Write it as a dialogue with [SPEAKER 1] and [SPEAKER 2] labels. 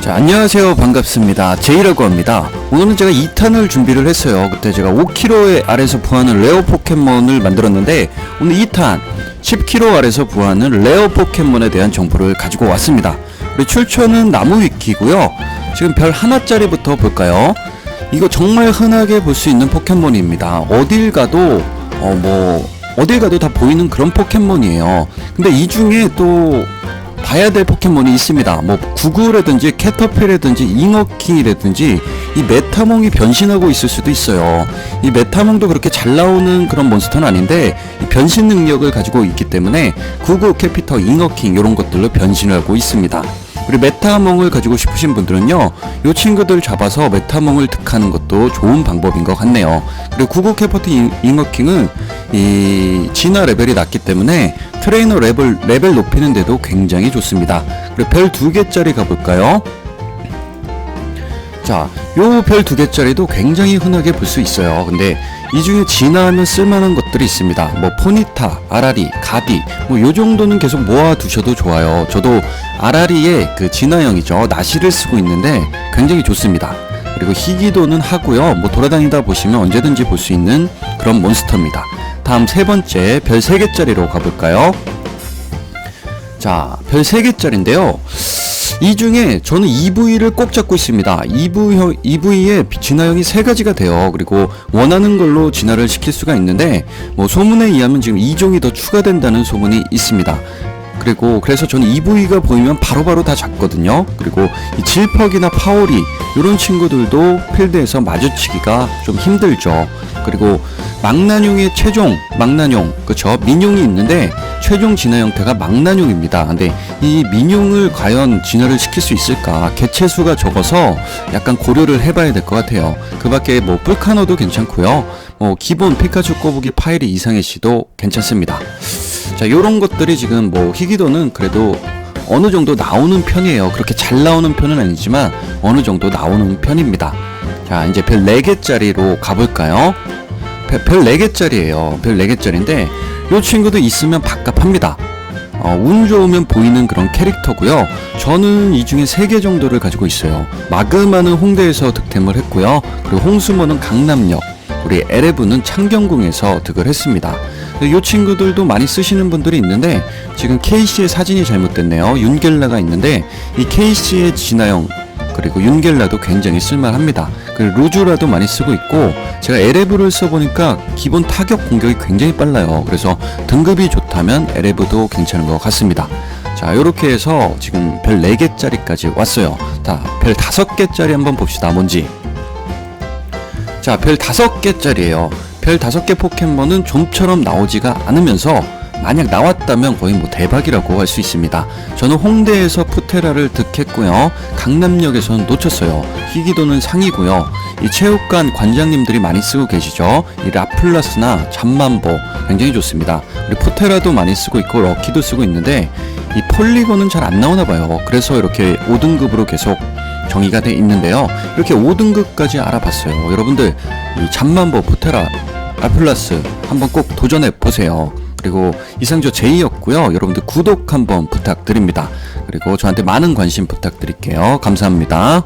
[SPEAKER 1] 자, 안녕하세요. 반갑습니다. 제이라고 합니다. 오늘은 제가 2탄을 준비를 했어요. 그때 제가 5kg의 알에서 부하는 레어 포켓몬을 만들었는데, 오늘 2탄 10kg 알에서 부하는 레어 포켓몬에 대한 정보를 가지고 왔습니다. 우리 출처는 나무 위키고요. 지금 별 하나짜리부터 볼까요? 이거 정말 흔하게 볼 수 있는 포켓몬입니다. 어딜 가도, 어, 뭐, 어딜 가도 다 보이는 그런 포켓몬이에요. 근데 이 중에 또 봐야 될 포켓몬이 있습니다. 뭐 구구라든지 캐터필이라든지 잉어킹이라든지 이 메타몽이 변신하고 있을 수도 있어요. 이 메타몽도 그렇게 잘 나오는 그런 몬스터는 아닌데 이 변신 능력을 가지고 있기 때문에 구구, 캐피터, 잉어킹 이런 것들로 변신하고 있습니다. 우리 메타몽을 가지고 싶으신 분들은요, 이 친구들 잡아서 메타몽을 득하는 것도 좋은 방법인 것 같네요. 그리고 구구 캐퍼트 잉- 잉어킹은 이 진화 레벨이 낮기 때문에 트레이너 레벨, 레벨 높이는데도 굉장히 좋습니다. 그리고 별두 개짜리 가볼까요? 자, 요 별 두 개짜리도 굉장히 흔하게 볼 수 있어요. 근데 이 중에 진화하면 쓸만한 것들이 있습니다. 뭐 포니타, 아라리, 가비, 뭐요 정도는 계속 모아 두셔도 좋아요. 저도 아라리의 그 진화형이죠. 나시를 쓰고 있는데 굉장히 좋습니다. 그리고 희귀도는 하고요. 뭐 돌아다니다 보시면 언제든지 볼 수 있는 그런 몬스터입니다. 다음 세 번째 별 세 개짜리로 가볼까요? 자, 별 3개짜리인데요. 이 중에 저는 EV를 꼭 잡고 있습니다. EV형, EV의 진화형이 세 가지가 돼요. 그리고 원하는 걸로 진화를 시킬 수가 있는데, 뭐 소문에 의하면 지금 2종이 더 추가된다는 소문이 있습니다. 그리고 그래서 저는 EV가 보이면 바로바로 다 잡거든요. 그리고 이 질퍽이나 파오리 이런 친구들도 필드에서 마주치기가 좀 힘들죠. 그리고 망나뇽의 최종 망나뇽 그쵸 민용이 있는데 최종 진화 형태가 망나뇽입니다. 근데 이 민용을 과연 진화를 시킬 수 있을까? 개체 수가 적어서 약간 고려를 해봐야 될 것 같아요. 그 밖에 뭐 뿔카노도 괜찮고요. 뭐 기본 피카츄 꼬부기 파이리 이상의 시도 괜찮습니다. 자, 요런 것들이 지금 뭐 희귀도는 그래도 어느 정도 나오는 편이에요. 그렇게 잘 나오는 편은 아니지만 어느 정도 나오는 편입니다. 자, 이제 별 4개짜리로 가볼까요? 별, 별 4개짜리예요. 별 4개짜리인데 요 친구도 있으면 밥값합니다. 어, 운 좋으면 보이는 그런 캐릭터고요. 저는 이 중에 3개 정도를 가지고 있어요. 마그마는 홍대에서 득템을 했고요. 그리고 홍수모는 강남역, 우리 에레브는 창경궁에서 득을 했습니다. 이 친구들도 많이 쓰시는 분들이 있는데 지금 KC의 사진이 잘못됐네요. 윤겔라가 있는데 이 KC의 진화형 그리고 윤겔라도 굉장히 쓸만합니다. 그리고 루즈라도 많이 쓰고 있고 제가 에레브를 써보니까 기본 타격 공격이 굉장히 빨라요. 그래서 등급이 좋다면 에레브도 괜찮은 것 같습니다. 자, 이렇게 해서 지금 별 4개짜리까지 왔어요. 자, 별 5개짜리 한번 봅시다. 뭔지. 자, 별 다섯 개짜리예요. 별 다섯 개 포켓몬은 좀처럼 나오지가 않으면서 만약 나왔다면 거의 뭐 대박이라고 할 수 있습니다. 저는 홍대에서 푸테라를 득했고요. 강남역에서는 놓쳤어요. 희귀도는 상이고요. 이 체육관 관장님들이 많이 쓰고 계시죠. 이 라플라스나 잠만보 굉장히 좋습니다. 그리고 푸테라도 많이 쓰고 있고 럭키도 쓰고 있는데 이 폴리곤은 잘 안 나오나 봐요. 그래서 이렇게 5등급으로 계속 정의가 돼 있는데요. 이렇게 5등급까지 알아봤어요. 여러분들 이 잠만보 포테라 아플라스 한번 꼭 도전해 보세요. 그리고 이상 저 제이였고요. 여러분들 구독 한번 부탁드립니다. 그리고 저한테 많은 관심 부탁드릴게요. 감사합니다.